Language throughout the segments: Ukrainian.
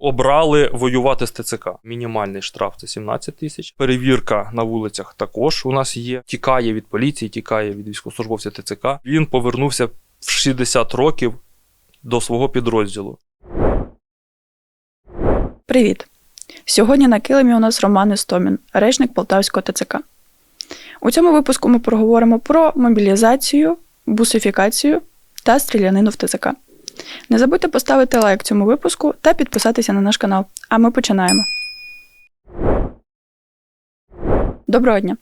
Обрали воювати з ТЦК. Мінімальний штраф це 17 тисяч. Перевірка на вулицях також у нас є. Тікає від поліції, тікає від військовослужбовця ТЦК. Він повернувся в 60 років до свого підрозділу. Привіт! Сьогодні на килимі у нас Роман Істомін, речник Полтавського ТЦК. У цьому випуску ми проговоримо про мобілізацію, бусифікацію та стрілянину в ТЦК. Не забудьте поставити лайк цьому випуску та підписатися на наш канал. А ми починаємо. Доброго дня.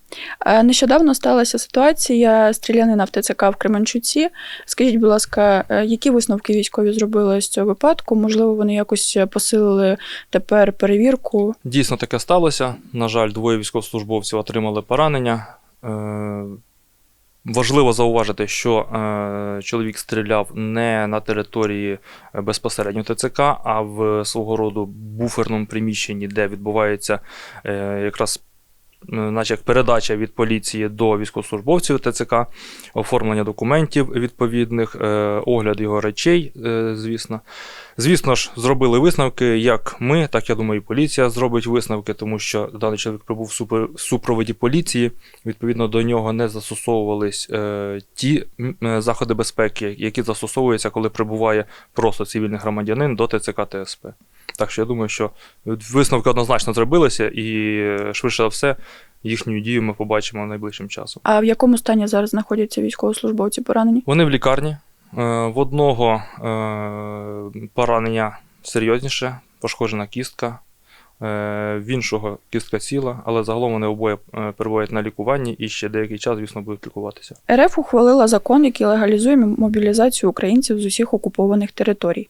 Е, Нещодавно сталася ситуація стрілянина в ТЦК в Кременчуці. Скажіть, будь ласка, е, які висновки військові зробили з цього випадку? Можливо, вони якось посилили тепер перевірку. Дійсно таке сталося. На жаль, двоє військовослужбовців отримали поранення. Важливо зауважити, що е, чоловік стріляв не на території е, безпосередньо ТЦК, а в свого роду буферному приміщенні, де відбувається е, якраз наче як передача від поліції до військовослужбовців ТЦК, оформлення документів відповідних, е, огляд його речей, е, звісно. Звісно ж, зробили висновки, як ми, так я думаю, і поліція зробить висновки, тому що даний чоловік прибув в супроводі поліції. Відповідно до нього не застосовувались е, ті е, заходи безпеки, які застосовуються, коли прибуває просто цивільний громадянин до ТЦК ТСП. Так що я думаю, що висновки однозначно зробилися, і е, швидше за все їхню дію ми побачимо найближчим часом. А в якому стані зараз знаходяться військовослужбовці поранені? Вони в лікарні. Е, В одного е, поранення серйозніше, пошкоджена кістка. Е, В іншого кістка ціла, але загалом вони обоє е, перебувають на лікуванні і ще деякий час, звісно, будуть лікуватися. РФ ухвалила закон, який легалізує мобілізацію українців з усіх окупованих територій.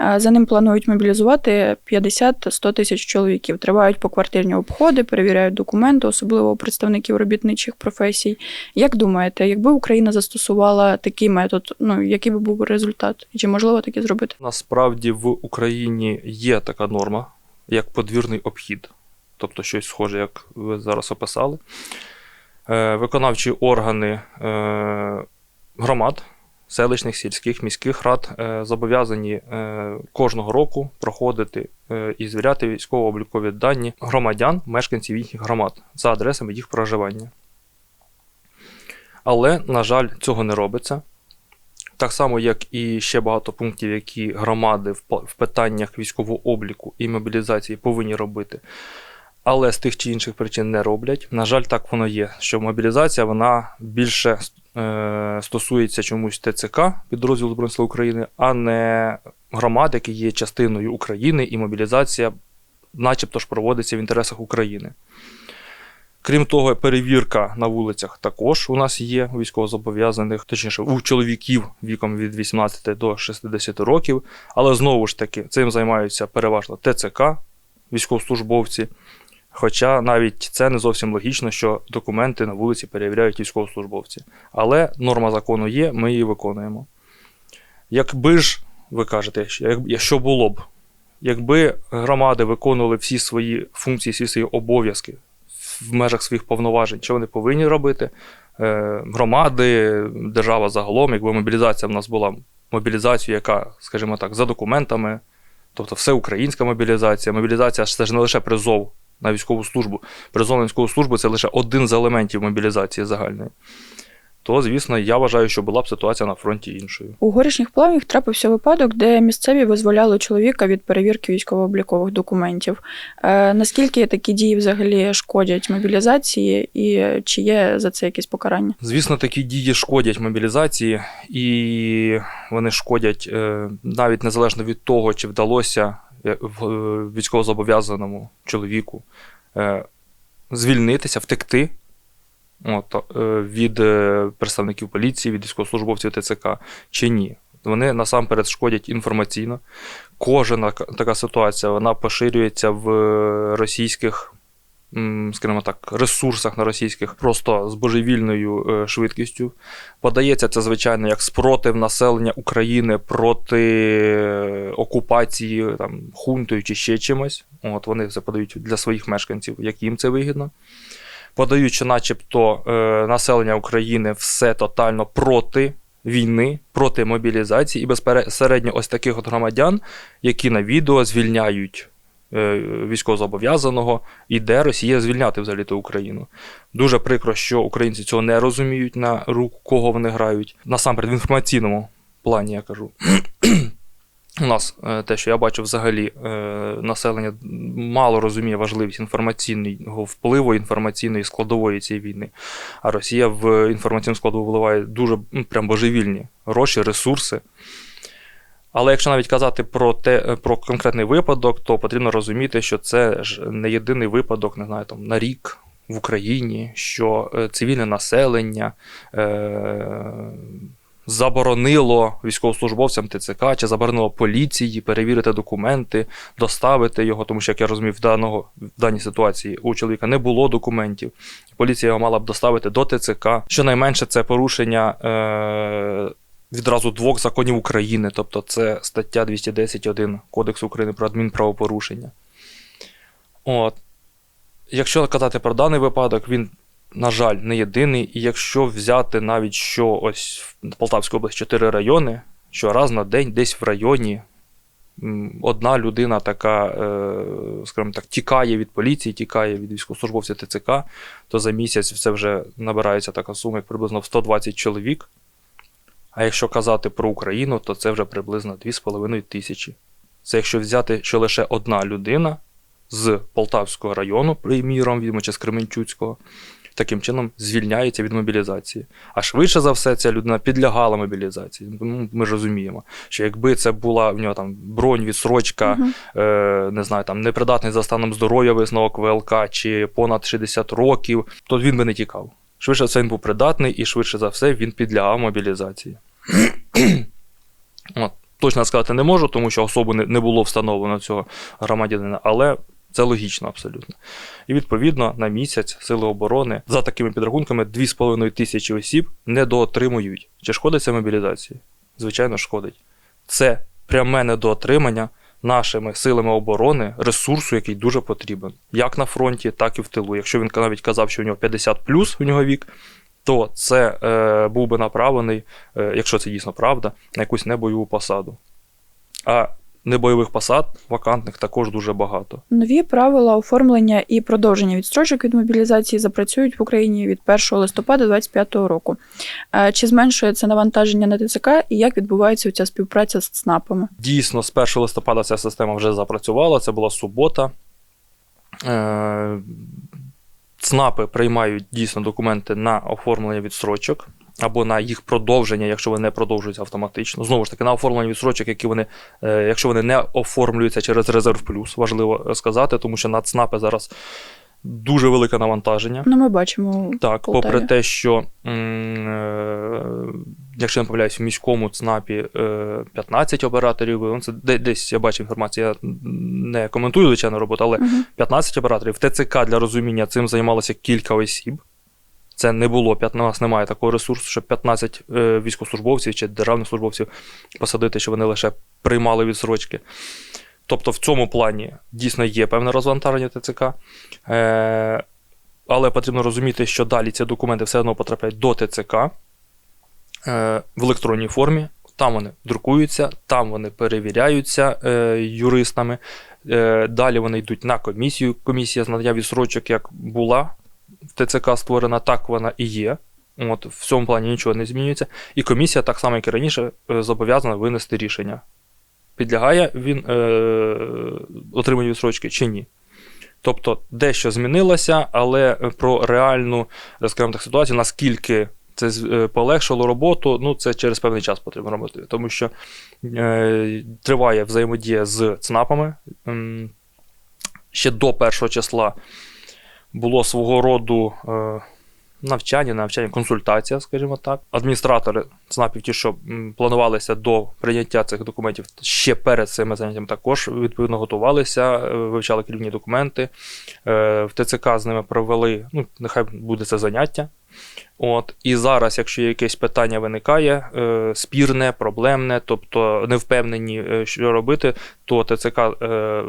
Е, За ним планують мобілізувати 50-100 тисяч чоловіків. Тривають поквартирні обходи, перевіряють документи, особливо у представників робітничих професій. Як думаєте, якби Україна застосувала такий метод, ну який би був результат? Чи можливо таке зробити? Насправді в Україні є така норма, як подвірний обхід, тобто щось схоже, як ви зараз описали. Е, Виконавчі органи е, громад, селищних, сільських, міських рад е, зобов'язані кожного року проходити і звіряти військово-облікові дані громадян, мешканців їхніх громад за адресами їх проживання. Але, на жаль, цього не робиться. Так само, як і ще багато пунктів, які громади в, питаннях військового обліку і мобілізації повинні робити, але з тих чи інших причин не роблять. На жаль, так воно є, що мобілізація вона більше е, стосується чомусь ТЦК, підрозділу Збройних сил України, а не громад, які є частиною України, і мобілізація, начебто ж, проводиться в інтересах України. Крім того, перевірка на вулицях також у нас є військовозобов'язаних, точніше, у чоловіків віком від 18 до 60 років. Але знову ж таки, цим займаються переважно ТЦК, військовослужбовці. Хоча навіть це не зовсім логічно, що документи на вулиці перевіряють військовослужбовці. Але норма закону є, ми її виконуємо. Якби ж, ви кажете, що- як- що було б, якби громади виконували всі свої функції, всі свої обов'язки в межах своїх повноважень, що вони повинні робити. Е, Громади, держава загалом, якби мобілізація в нас була мобілізація, яка, скажімо так, за документами, тобто всеукраїнська мобілізація. Мобілізація це ж не лише призов на військову службу. Призов на військову службу це лише один з елементів мобілізації загальної. То, звісно, я вважаю, що була б ситуація на фронті іншою. У горішніх плавнях трапився випадок, де місцеві визволяли чоловіка від перевірки військово-облікових документів. Е, наскільки такі дії взагалі шкодять мобілізації, і чи є за це якесь покарання? Звісно, такі дії шкодять мобілізації, і вони шкодять е, навіть незалежно від того, чи вдалося е, е, військовозобов'язаному чоловіку е, звільнитися, втекти от, е, від е, представників поліції, від військовослужбовців ТЦК, чи ні. Вони насамперед шкодять інформаційно. Кожна така ситуація вона поширюється в російських скажімо так, ресурсах на російських просто з божевільною е, швидкістю. Подається це, звичайно, як спротив населення України проти е, окупації там, хунтою чи ще чимось. От вони це подають для своїх мешканців, як їм це вигідно. Подають, що начебто е, населення України все тотально проти війни, проти мобілізації і безпосередньо ось таких от громадян, які на відео звільняють е, військовозобов'язаного, і де Росія звільняти взагалі Україну. Дуже прикро, що українці цього не розуміють, на руку кого вони грають. Насамперед, в інформаційному плані я кажу. У нас е, те, що я бачу, взагалі е, населення мало розуміє важливість інформаційного впливу, інформаційної складової цієї війни. А Росія в інформаційну складову вливає дуже ну, прям божевільні гроші, ресурси. Але якщо навіть казати про те, е, про конкретний випадок, то потрібно розуміти, що це ж не єдиний випадок, не знаю, там на рік в Україні, що цивільне населення. Е- заборонило військовослужбовцям ТЦК чи заборонило поліції перевірити документи, доставити його, тому що, як я розумів, в, даного, в даній ситуації у чоловіка не було документів. Поліція його мала б доставити до ТЦК. Щонайменше це порушення е- відразу двох законів України, тобто це стаття 210.1 Кодексу України про адмінправопорушення. От. Якщо казати про даний випадок, він на жаль, не єдиний. І якщо взяти навіть що ось в Полтавській області чотири райони, що раз на день десь в районі одна людина така, е, скажімо так, тікає від поліції, тікає від військовослужбовців ТЦК, то за місяць це вже набирається така сума, як приблизно в 120 чоловік. А якщо казати про Україну, то це вже приблизно 2,5 тисячі. Це якщо взяти, що лише одна людина з Полтавського району, приміром, візьмемо, чи з Кременчуцького, таким чином звільняється від мобілізації. А швидше за все, ця людина підлягала мобілізації. Ну, Ми ж розуміємо, що якби це була в нього там бронь, відсрочка, Мгм. е, не знаю, там непридатний за станом здоров'я висновок ВЛК чи понад 60 років, то він би не тікав. Швидше за все, він був придатний, і швидше за все він підлягав мобілізації. От. Точно сказати не можу, тому що особу не, не було встановлено цього громадянина, але це логічно абсолютно. І відповідно на місяць Сили оборони за такими підрахунками 2,5 тисячі осіб недоотримують. Чи шкодить це мобілізації? Звичайно, шкодить. Це пряме недоотримання нашими силами оборони ресурсу, який дуже потрібен, як на фронті, так і в тилу. Якщо він навіть казав, що у нього 50 плюс у нього вік, то це е, був би направлений, е, якщо це дійсно правда, на якусь небойову посаду. А небойових посад вакантних також дуже багато. Нові правила оформлення і продовження відстрочок від мобілізації запрацюють в Україні від 1 листопада 2025 року. Е, Чи зменшує це навантаження на ТЦК і як відбувається ця співпраця з ЦНАПами? Дійсно, з 1 листопада ця система вже запрацювала, це була субота. Е, ЦНАПи приймають дійсно документи на оформлення відстрочок або на їх продовження, якщо вони не продовжуються автоматично. Знову ж таки, на оформлення відстрочок, які вони, е, якщо вони не оформлюються через резерв плюс, важливо сказати, тому що на ЦНАПи зараз дуже велике навантаження. Ну, ми бачимо. Так, Полтаві. попри те, що, е, якщо я не помиляюсь, в міському ЦНАПі е, 15 операторів, ну, це де- десь я бачив інформацію, я не коментую, звичайно, роботу, але Мгм. 15 операторів. В ТЦК для розуміння цим займалося кілька осіб. Це не було у нас немає такого ресурсу, щоб 15 е, військовослужбовців чи державних службовців посадити, щоб вони лише приймали відсрочки. Тобто в цьому плані дійсно є певне розвантаження ТЦК. Е, але потрібно розуміти, що далі ці документи все одно потрапляють до ТЦК е, в електронній формі. Там вони друкуються, там вони перевіряються е, юристами. Е, далі вони йдуть на комісію. Комісія з надання відсрочок, як була ТЦК створена, так вона і є. От, в цьому плані нічого не змінюється. І комісія, так само, як і раніше, е, зобов'язана винести рішення. Підлягає він е, отриманню відсрочки чи ні. Тобто дещо змінилося, але про реальну, скажімо так, ситуацію, наскільки це е, полегшило роботу, ну це через певний час потрібно робити. Тому що е, триває взаємодія з ЦНАПами. Ще до першого числа було свого роду е, навчання, навчання, консультація, скажімо так. Адміністратори ЦНАПів, ті, що планувалися до прийняття цих документів, ще перед цими заняттями також відповідно готувалися, е, вивчали керівні документи. Е, В ТЦК з ними провели, ну, нехай буде це заняття. От, і зараз, якщо якесь питання виникає, е, спірне, проблемне, тобто не впевнені, е, що робити, то ТЦК е,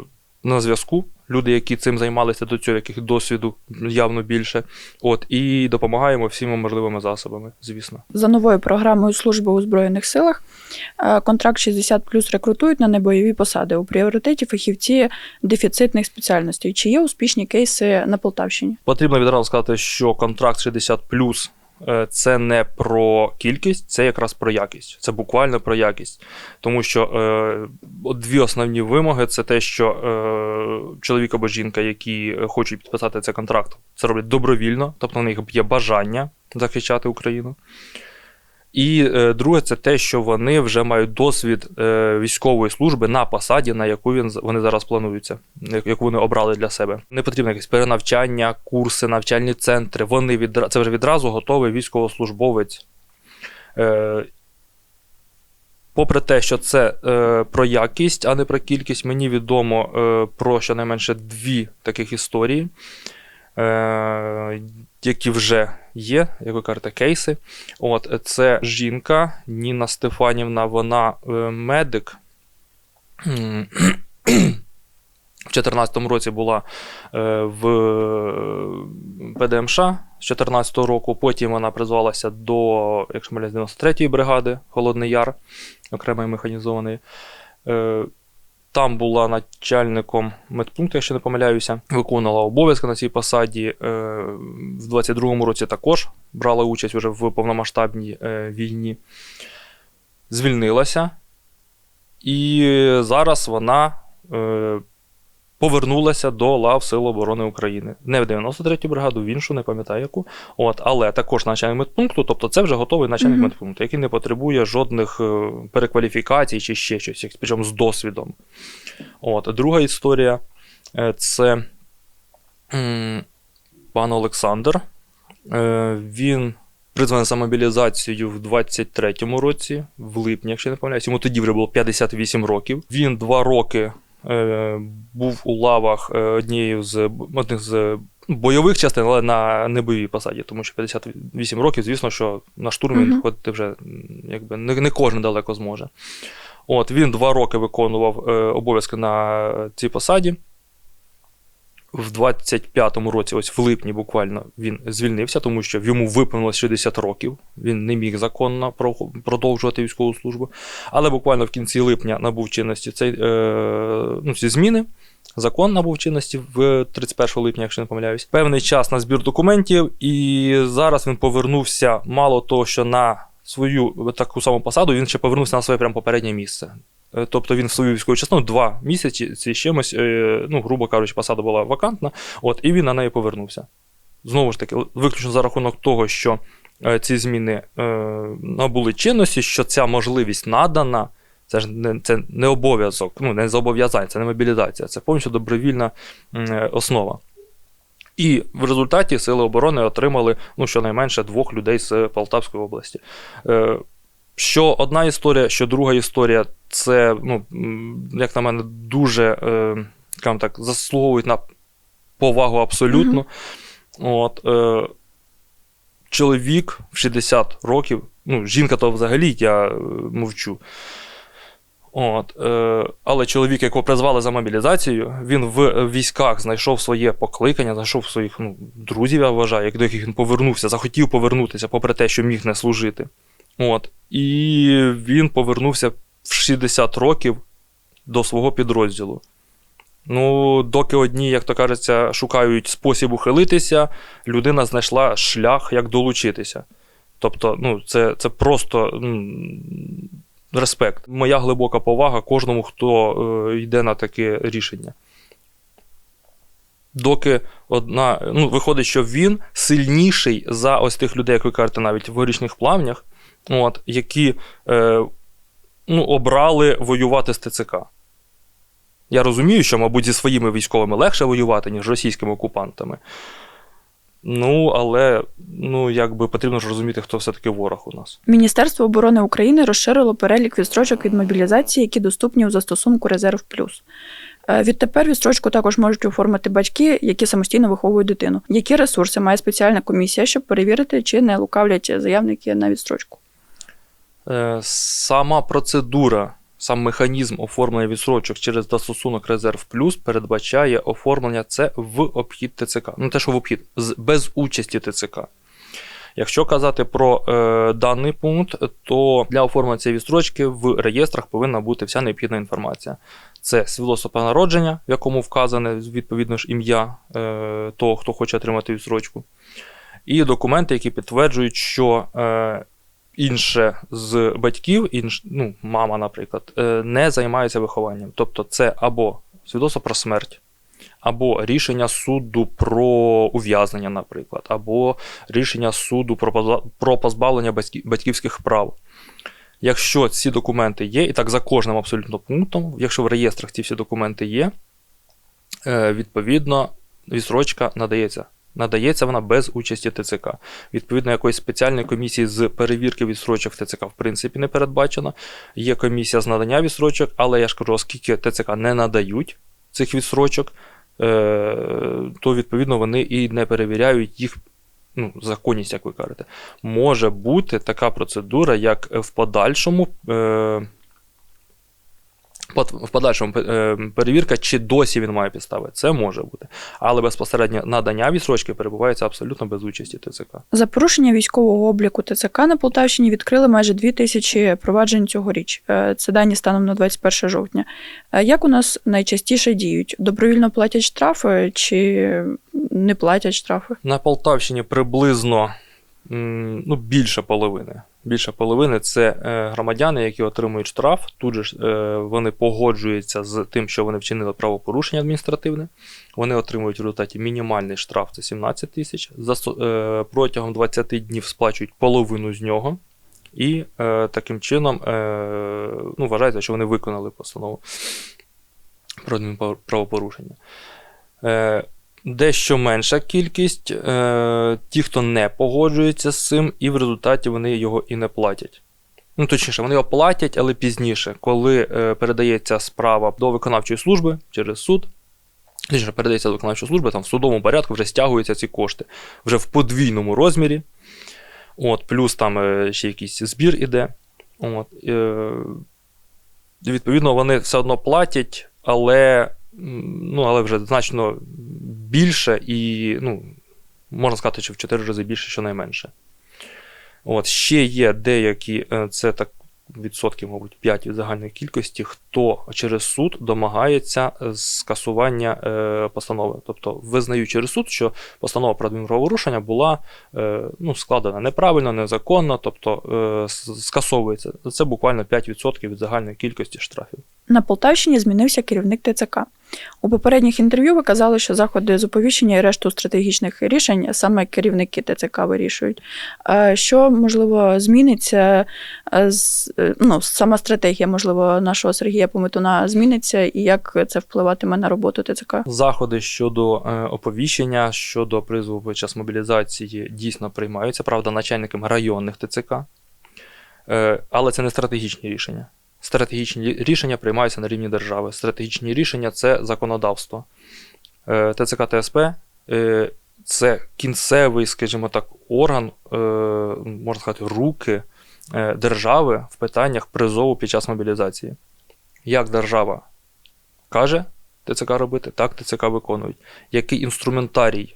на зв'язку. Люди, які цим займалися до цього, яких досвіду явно більше. От, і допомагаємо всіма можливими засобами, звісно. За новою програмою служби у Збройних силах е, контракт 60 плюс рекрутують на небойові посади. У пріоритеті фахівці дефіцитних спеціальностей. Чи є успішні кейси на Полтавщині? Потрібно відразу сказати, що контракт 60 е, це не про кількість, це якраз про якість. Це буквально про якість. Тому що е, дві основні вимоги це те, що е, чоловік або жінка, які е, хочуть підписати цей контракт, це роблять добровільно, тобто в них є бажання захищати Україну. І е, друге, це те, що вони вже мають досвід е, військової служби на посаді, на яку він, вони зараз плануються, яку вони обрали для себе. Не потрібно якесь перенавчання, курси, навчальні центри. Вони відра... Це вже відразу готовий військовослужбовець. Е, попри те, що це е, про якість, а не про кількість, мені відомо е, про щонайменше дві таких історії, які вже є, як ви кажете, кейси. От, це жінка Ніна Стефанівна, вона е, медик. В 2014 році була е, в ПДМШ з 2014 року. Потім вона призвалася до, якщо не 93-ї бригади Холодний Яр, окремої механізованої. Там була начальником медпункту, якщо не помиляюся, виконувала обов'язки на цій посаді. Е, В 22-му році також брала участь вже в повномасштабній е, війні. Звільнилася. І зараз вона е, повернулася до лав Сил оборони України. Не в 93-ю бригаду, в іншу, не пам'ятаю яку. От, але також начальник медпункту, тобто це вже готовий начальник Мгм. медпункту, який не потребує жодних е, перекваліфікацій чи ще щось, причому з досвідом. От, друга історія е, це пан Олександр. Е, Він призваний за мобілізацію в 23-му році, в липні, якщо не помиляюсь. Йому тоді вже було 58 років. Він два роки був у лавах однією однієї з одних з бойових частин, але на небойовій посаді, тому що 58 років, звісно, що на штурм він ходити вже якби не, не кожен далеко зможе. От, він два роки виконував е, обов'язки на цій посаді. В 25-му році, ось в липні буквально, він звільнився, тому що йому виповнилось 60 років. Він не міг законно продовжувати військову службу. Але буквально в кінці липня набув чинності цей, е, ну, ці зміни. Закон набув чинності в 31 липня, якщо не помиляюсь. Певний час на збір документів, і зараз він повернувся мало того, що на свою таку саму посаду, він ще повернувся на своє прям попереднє місце. Е, Тобто він в свою військову частину два місяці з чимось, е, ну, грубо кажучи, посада була вакантна, от, і він на неї повернувся. Знову ж таки, виключно за рахунок того, що е, ці зміни набули чинності, що ця можливість надана, це ж не, це не обов'язок, ну, не зобов'язання, це не мобілізація, це повністю добровільна основа. І в результаті Сили оборони отримали ну, щонайменше двох людей з Полтавської області. Е, що одна історія, що друга історія, це, ну, як на мене, дуже е, так, заслуговують на повагу абсолютно. От, е, чоловік в 60 років, ну, жінка то взагалі я е, мовчу. От, е, але чоловік, якого призвали за мобілізацію, він в військах знайшов своє покликання, знайшов своїх ну, друзів, я вважаю, до яких він повернувся, захотів повернутися, попри те, що міг не служити. От. І він повернувся в 60 років до свого підрозділу. Ну, доки одні, як то кажеться, шукають спосіб ухилитися, людина знайшла шлях, як долучитися. Тобто, ну, це, це просто респект. Моя глибока повага кожному, хто е, йде на таке рішення. Доки одна, ну, виходить, що він сильніший за ось тих людей, як ви кажете, навіть в горішніх плавнях, от, які е, ну, обрали воювати з ТЦК. Я розумію, що, мабуть, зі своїми військовими легше воювати, ніж російськими окупантами. Ну, але ну, якби потрібно ж розуміти, хто все-таки ворог у нас. Міністерство оборони України розширило перелік відстрочок від мобілізації, які доступні у застосунку Резерв Плюс. Е, Відтепер відстрочку також можуть оформити батьки, які самостійно виховують дитину. Які ресурси має спеціальна комісія, щоб перевірити, чи не лукавлять заявники на відстрочку? Е, Сама процедура Сам механізм оформлення відсрочок через застосунок Резерв Плюс передбачає оформлення це в обхід ТЦК. Ну, те, що в обхід, без участі ТЦК. Якщо казати про е, даний пункт, то для оформлення цієї відстрочки в реєстрах повинна бути вся необхідна інформація. Це свідоцтво народження, в якому вказане відповідно ж ім'я е, того, хто хоче отримати відстрочку, і документи, які підтверджують, що е, інше з батьків, інш, ну, мама, наприклад, е, не займається вихованням. Тобто, це або свідоцтво про смерть, або рішення суду про ув'язнення, наприклад, або рішення суду про, позбавлення батьківських прав. Якщо ці документи є, і так за кожним абсолютно пунктом, якщо в реєстрах ці всі документи є, е, відповідно, відсрочка надається. Надається вона без участі ТЦК. Відповідно, якоїсь спеціальної комісії з перевірки відсрочок ТЦК в принципі не передбачено. Є комісія з надання відсрочок, але я ж кажу, оскільки ТЦК не надають цих відсрочок, е, то відповідно вони і не перевіряють їх ну, законність, як ви кажете. Може бути така процедура, як в подальшому. В подальшому е, перевірка, чи досі він має підстави. Це може бути. Але безпосередньо надання відсрочки перебувається абсолютно без участі ТЦК. За порушення військового обліку ТЦК на Полтавщині відкрили майже 2 тисячі проваджень цьогоріч. Е, Це дані станом на 21 жовтня. Е, Як у нас найчастіше діють? Добровільно платять штрафи чи не платять штрафи? На Полтавщині приблизно ну, більше половини. Більше половини це е, громадяни, які отримують штраф. Тут же е, вони погоджуються з тим, що вони вчинили правопорушення адміністративне. Вони отримують в результаті мінімальний штраф це 17 тисяч. Е, Протягом 20 днів сплачують половину з нього. І е, таким чином е, ну, вважається, що вони виконали постанову про адмінправопорушення. Е, дещо менша кількість, е, ті, хто не погоджується з цим, і в результаті вони його і не платять. Ну, точніше, вони його платять, але пізніше, коли е, передається справа до виконавчої служби через суд. Точніше, передається до виконавчої служби, там в судовому порядку вже стягуються ці кошти вже в подвійному розмірі. От, плюс там е, ще якийсь збір іде. От, е, відповідно, вони все одно платять, але, ну, але вже значно більше і, ну, можна сказати, що в 4 рази більше, щонайменше. От, ще є деякі, е, це так відсотків, мабуть, 5 від загальної кількості, хто через суд домагається е, скасування е, постанови. Тобто визнають через суд, що постанова про адмінправопорушення була е, ну, складена неправильно, незаконно, тобто е, скасовується. Це буквально 5% від загальної кількості штрафів. На Полтавщині змінився керівник ТЦК. У попередніх інтерв'ю ви казали, що заходи з оповіщення і решту стратегічних рішень саме керівники ТЦК вирішують. Е, Що можливо зміниться? е, е, Ну, сама стратегія, можливо, нашого Сергія Пометуна зміниться, і як це впливатиме на роботу ТЦК? Заходи щодо оповіщення, щодо призову під час мобілізації дійсно приймаються, правда, начальниками районних ТЦК. Але це не стратегічні рішення. Стратегічні рішення приймаються на рівні держави. Стратегічні рішення це законодавство. Е, ТЦК ТСП е, це кінцевий, скажімо так, орган, е, можна сказати, руки держави в питаннях призову під час мобілізації. Як держава каже ТЦК робити, так ТЦК виконують. Який інструментарій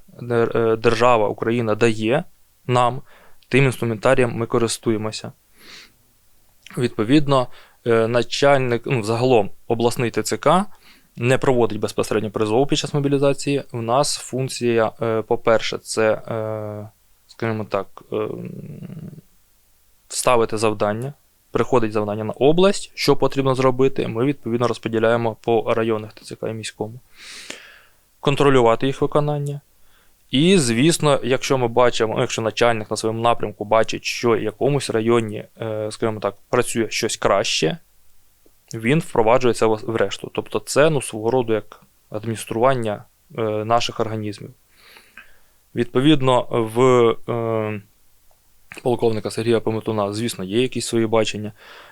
держава Україна дає нам, тим інструментарієм ми користуємося. Відповідно, начальник, ну, загалом обласний ТЦК не проводить безпосередньо призову під час мобілізації. У нас функція, е, по-перше, це, е, скажімо так, е, ставити завдання. Приходить завдання на область, що потрібно зробити, ми відповідно розподіляємо по районах ТЦК і міському. Контролювати їх виконання. І, звісно, якщо ми бачимо, якщо начальник на своєму напрямку бачить, що в якомусь районі, е, скажімо так, працює щось краще, він впроваджує це в в решту. Тобто це ну, свого роду як адміністрування е, наших організмів. Відповідно, в е, полковника Сергія Пометуна, звісно, є якісь свої бачення,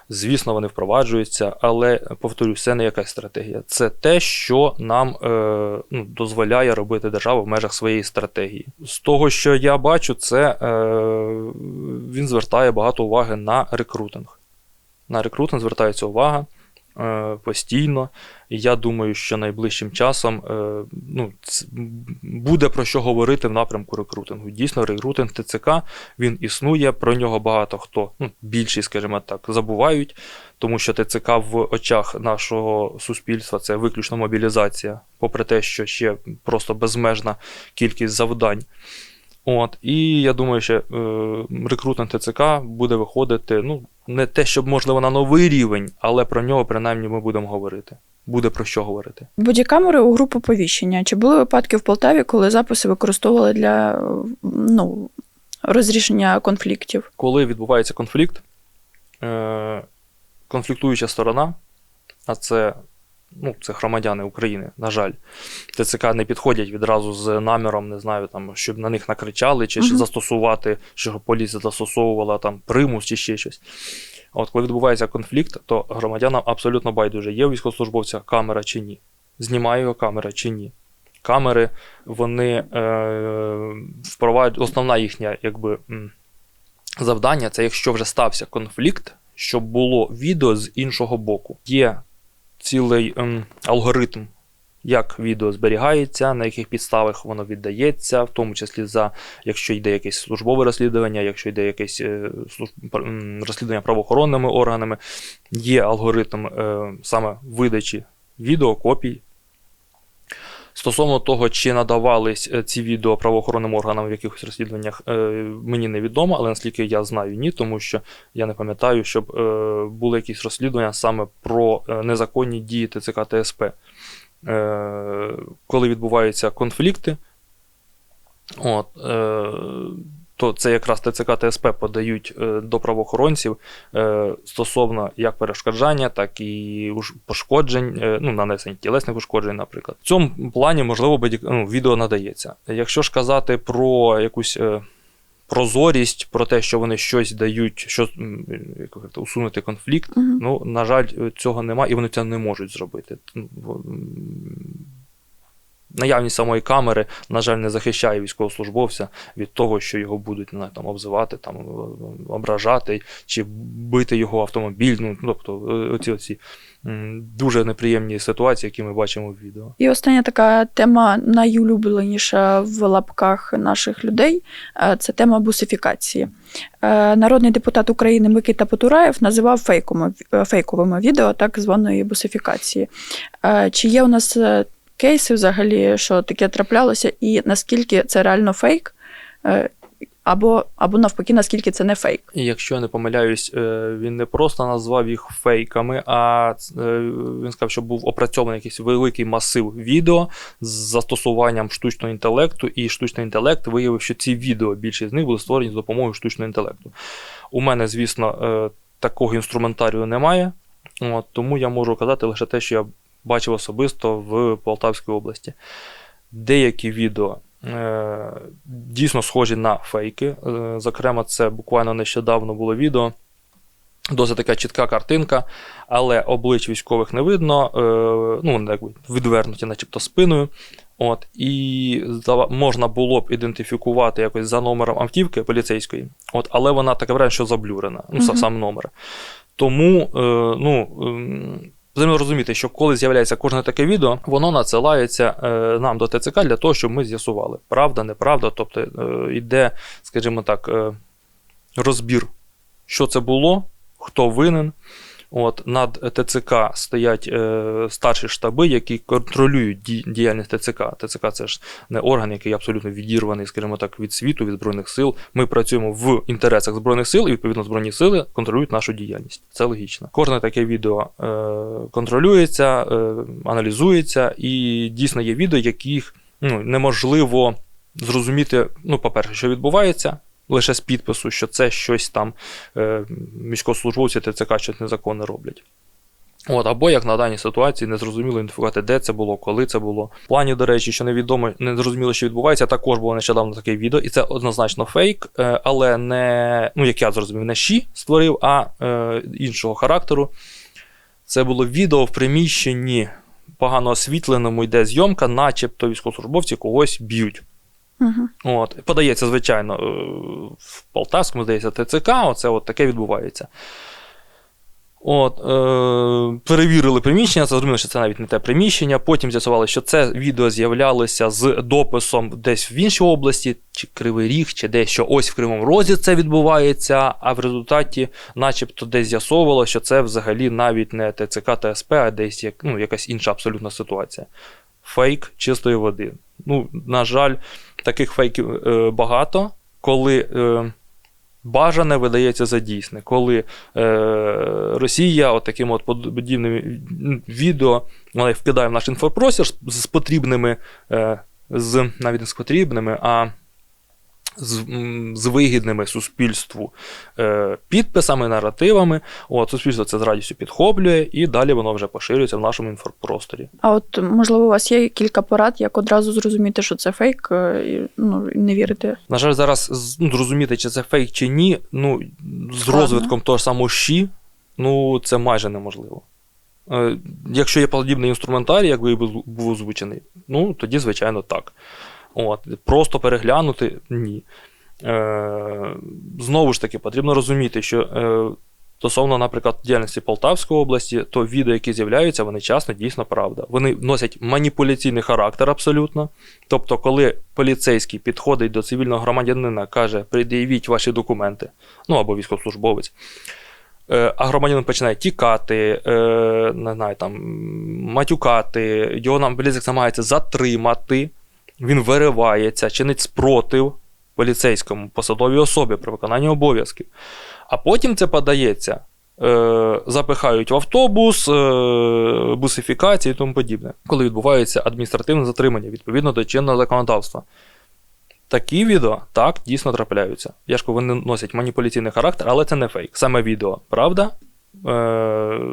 звісно, вони впроваджуються, але повторюю, це не якась стратегія. Це те, що нам е, ну, дозволяє робити держава в межах своєї стратегії. З того, що я бачу, це е, він звертає багато уваги на рекрутинг. На рекрутинг звертається увага. Е, постійно. І я думаю, що найближчим часом е, ну, буде про що говорити в напрямку рекрутингу. Дійсно, рекрутинг ТЦК він існує, про нього багато хто, ну, більшість, скажімо так, забувають, тому що ТЦК в очах нашого суспільства це виключно мобілізація, попри те, що ще просто безмежна кількість завдань. От, і я думаю, що е, рекрутинг ТЦК буде виходити, ну, не те, щоб можливо на новий рівень, але про нього принаймні ми будемо говорити. Буде про що говорити. Бодікамери у групу повіщення. Чи були випадки в Полтаві, коли записи використовували для ну, розрішення конфліктів? Коли відбувається конфлікт, е, конфліктуюча сторона, а це, ну, це громадяни України, на жаль, ТЦК не підходять відразу з наміром, не знаю, там, щоб на них накричали, чи Мгм. застосувати, що поліція застосовувала там примус чи ще щось. От коли відбувається конфлікт, то громадянам абсолютно байдуже, є у військовослужбовця камера чи ні. Знімає його камера чи ні. Камери, вони е, впроваджують, основна їхня, якби. завдання це якщо вже стався конфлікт, щоб було відео з іншого боку. Є цілий ем, алгоритм, як відео зберігається, на яких підставах воно віддається, в тому числі за якщо йде якесь службове розслідування, якщо йде якесь е, розслідування правоохоронними органами, є алгоритм е, саме видачі відео, копій. Стосовно того, чи надавались е, ці відео правоохоронним органам в якихось розслідуваннях, е, мені невідомо, але наскільки я знаю, ні, тому що я не пам'ятаю, щоб е, були якісь розслідування саме про незаконні дії ТЦК ТСП. Коли відбуваються конфлікти, от, то це якраз ТЦК ТСП подають е, до правоохоронців е, стосовно як перешкоджання, так і пошкоджень, е, ну, нанесення тілесних ушкоджень, наприклад. В цьому плані, можливо, ну, відео надається. Якщо ж казати про якусь. Прозорість про те, що вони щось дають, що як говорити, усунути конфлікт. Мгм. Ну, на жаль, цього немає, і вони це не можуть зробити. Наявність самої камери, на жаль, не захищає військовослужбовця від того, що його будуть не там, обзивати, там, е, ображати чи бити його автомобіль. Ну, тобто, е, оці, оці дуже неприємні ситуації, які ми бачимо в відео. І остання така тема найулюбленіша в лапках наших людей е, це тема бусифікації. Народний депутат України Микита Потураєв називав фейками, е, фейковими відео так званої бусифікації. Чи є у нас кейси взагалі, що таке траплялося, і наскільки це реально фейк? Е, Або, або навпаки, наскільки це не фейк. І якщо я не помиляюсь, е, він не просто назвав їх фейками, а е, він сказав, що був опрацьований якийсь великий масив відео з застосуванням штучного інтелекту, і штучний інтелект виявив, що ці відео більшість з них були створені з допомогою штучного інтелекту. У мене, звісно, такого інструментарію немає, от, тому я можу казати лише те, що я бачив особисто в Полтавській області. Деякі відео е, дійсно схожі на фейки. Е, зокрема, це буквально нещодавно було відео. Досить така чітка картинка, але облич військових не видно, е, ну, якби відвернуті, начебто спиною. От, і можна було б ідентифікувати якось за номером автівки поліцейської, от, але вона таке враження, що заблюрена, ну, Мгм. сам номер. Тому, е, ну, ем, потрібно розуміти, що коли з'являється кожне таке відео, воно надсилається е, нам до ТЦК для того, щоб ми з'ясували, правда, неправда. Тобто е, йде, скажімо так, е, розбір, що це було, хто винен. От, над ТЦК стоять е, старші штаби, які контролюють ді- діяльність ТЦК. ТЦК це ж не орган, який абсолютно відірваний, скажімо так, від світу, від Збройних сил. Ми працюємо в інтересах Збройних сил, і відповідно Збройні сили контролюють нашу діяльність. Це логічно. Кожне таке відео е, контролюється, е, аналізується, і дійсно є відео, яких ну, неможливо зрозуміти, ну, по-перше, що відбувається. Лише з підпису, що це щось там е, військовослужбовці ТЦК щось незаконне роблять. От, або як на даній ситуації не зрозуміло ідентифікувати, де це було, коли це було. В плані, до речі, що невідомо, не зрозуміло, що відбувається. Також було нещодавно таке відео, і це однозначно фейк, е, але не, ну як я зрозумів, не щі створив, а е, іншого характеру. Це було відео в приміщенні погано освітленому, йде зйомка, начебто військовослужбовці когось б'ють. Угу. От, подається, звичайно, е, в Полтавському, здається, ТЦК, оце от таке відбувається. От, е, перевірили приміщення, зрозуміло, що це навіть не те приміщення. Потім з'ясували, що це відео з'являлося з дописом десь в іншій області, чи Кривий Ріг, чи десь що ось в Кривому Розі це відбувається. А в результаті, начебто, десь з'ясовувало, що це взагалі навіть не ТЦК ТСП, а десь як, ну, якась інша абсолютна ситуація. Фейк чистої води. Ну, на жаль, таких фейків е, багато, коли. Е, Бажане видається за дійсне, коли е, Росія от таким от подібним відео вона вкидає в наш інфопростір з, з потрібними, е, з навіть не з потрібними, а з, з вигідними суспільству е, підписами, наративами. От, суспільство це з радістю підхоплює, і далі воно вже поширюється в нашому інфопросторі. А от можливо, у вас є кілька порад, як одразу зрозуміти, що це фейк, е, і ну, не вірити. На жаль, зараз ну, зрозуміти, чи це фейк чи ні, ну, з Складно. розвитком того ж самого щі, ну, це майже неможливо. Е, якщо є подібний інструментарій, як би був був озвучений, ну, тоді, звичайно, так. От, просто переглянути ні. Е, знову ж таки, потрібно розуміти, що е, стосовно, наприклад, діяльності Полтавської області, то відео, які з'являються, вони часто дійсно правда. Вони носять маніпуляційний характер абсолютно. Тобто, коли поліцейський підходить до цивільного громадянина, каже, пред'явіть ваші документи, ну або військовослужбовець. е, А громадянин починає тікати, е, не знаю, там, матюкати, його нам поліцейський намагається затримати, він виривається, чинить спротив поліцейському посадовій особі при виконанні обов'язків. А потім це подається, е, запихають в автобус, е, бусифікації і тому подібне, коли відбувається адміністративне затримання відповідно до чинного законодавства. Такі відео так дійсно трапляються. Я ж вони носять маніпуляційний характер, але це не фейк. Саме відео, правда? Е,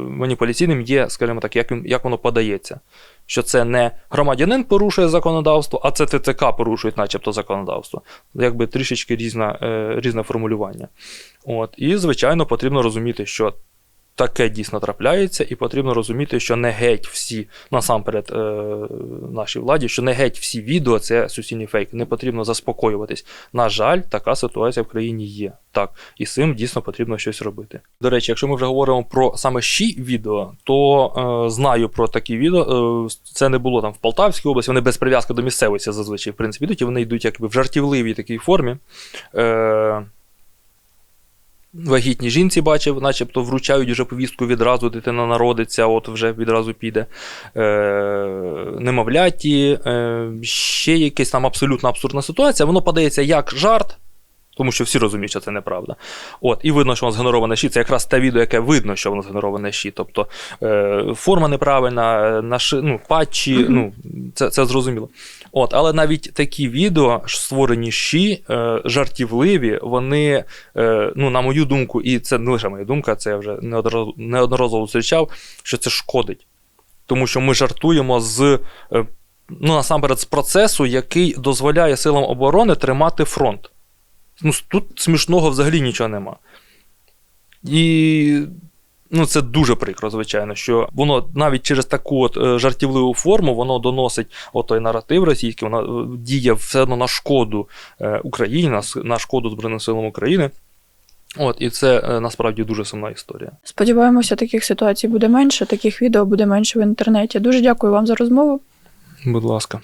маніпуляційним є, скажімо так, як, як воно подається. Що це не громадянин порушує законодавство, а це ТЦК порушує, начебто, законодавство. Якби трішечки різне, е, різне формулювання. От. І, звичайно, потрібно розуміти, що таке дійсно трапляється, і потрібно розуміти, що не геть всі, насамперед, е, нашій владі, що не геть всі відео це суцільні фейки. Не потрібно заспокоюватись. На жаль, така ситуація в країні є. Так, і з цим дійсно потрібно щось робити. До речі, якщо ми вже говоримо про саме щі відео, то е, знаю про такі відео. Е, це не було там в Полтавській області, вони без прив'язки до місцевості зазвичай в принципі йдуть, і вони йдуть якби в жартівливій такій формі. Е, Вагітній жінці бачив, начебто вручають вже повістку відразу, дитина народиться, от вже відразу піде. Е, немовляті, е, ще якась там абсолютно абсурдна ситуація. Воно подається як жарт, тому що всі розуміють, що це неправда. От, і видно, що воно згенероване щі. Це якраз те відео, яке видно, що воно згенероване щі. Тобто е, форма неправильна, наши, ну, патчі, ну, це, це зрозуміло. От, але навіть такі відео, створені щі, е, жартівливі, вони, е, ну, на мою думку, і це не лише моя думка, це я вже неодноразово, зустрічав, що це шкодить. Тому що ми жартуємо з. е, Ну, насамперед, з процесу, який дозволяє силам оборони тримати фронт. Ну, тут смішного взагалі нічого нема. І ну, це дуже прикро, звичайно, що воно навіть через таку от е, жартівливу форму воно доносить от той наратив російський, воно е, діє все одно на шкоду е, Україні, на, на шкоду Збройним силам України. От, і це насправді дуже сумна історія. Сподіваємося, таких ситуацій буде менше, таких відео буде менше в інтернеті. Дуже дякую вам за розмову. Будь ласка.